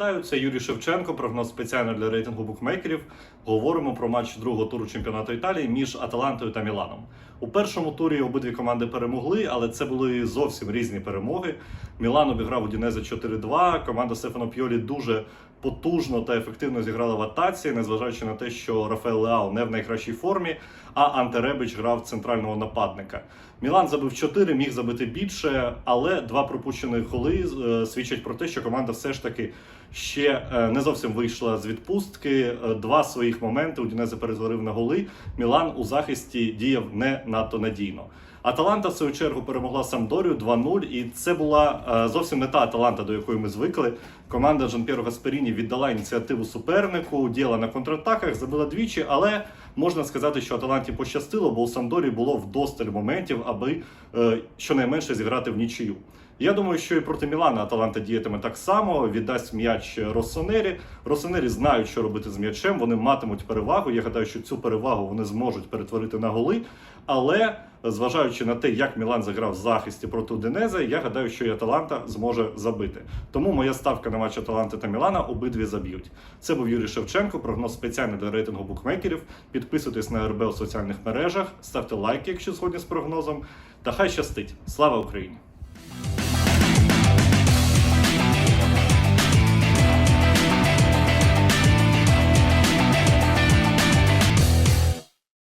Вітаю, це Юрій Шевченко. Прогноз спеціально для рейтингу букмекерів. Говоримо про матч другого туру чемпіонату Італії між Аталантою та Міланом. У першому турі обидві команди перемогли, але це були зовсім різні перемоги. Мілан обіграв Удінезе 4-2. Команда Стефано Пьолі дуже потужно та ефективно зіграла в атаці, незважаючи на те, що Рафаел Леао не в найкращій формі, а Анте Ребич грав центрального нападника. Мілан забив 4, міг забити більше, але два пропущені голи е, свідчать про те, що команда все ж таки ще е, не зовсім вийшла з відпустки. Е, Два своїх моменти Удінезе перетворив на голи. Мілан у захисті діяв не надто надійно. Аталанта в свою чергу перемогла Самдорію 2-0, і це була е, зовсім не та Аталанта, до якої ми звикли. Команда Жан-П'єро Гасперіні віддала ініціативу супернику, діяла на контратаках, забила двічі, але можна сказати, що Аталанті пощастило, бо у Самдорі було вдосталь моментів, аби е, щонайменше зіграти в нічию. Я думаю, що і проти Мілана Аталанта діятиме так само. Віддасть м'яч Росонері. Росонері знають, що робити з м'ячем. Вони матимуть перевагу. Я гадаю, що цю перевагу вони зможуть перетворити на голи. Але зважаючи на те, як Мілан заграв в захисті проти Удинезе, я гадаю, що і Аталанта зможе забити. Тому моя ставка на матч Аталанти та Мілана обидві заб'ють. Це був Юрій Шевченко. Прогноз спеціальний для рейтингу букмекерів. Підписуйтесь на РБ у соціальних мережах, ставте лайки, якщо згодні з прогнозом. Та хай щастить. Слава Україні!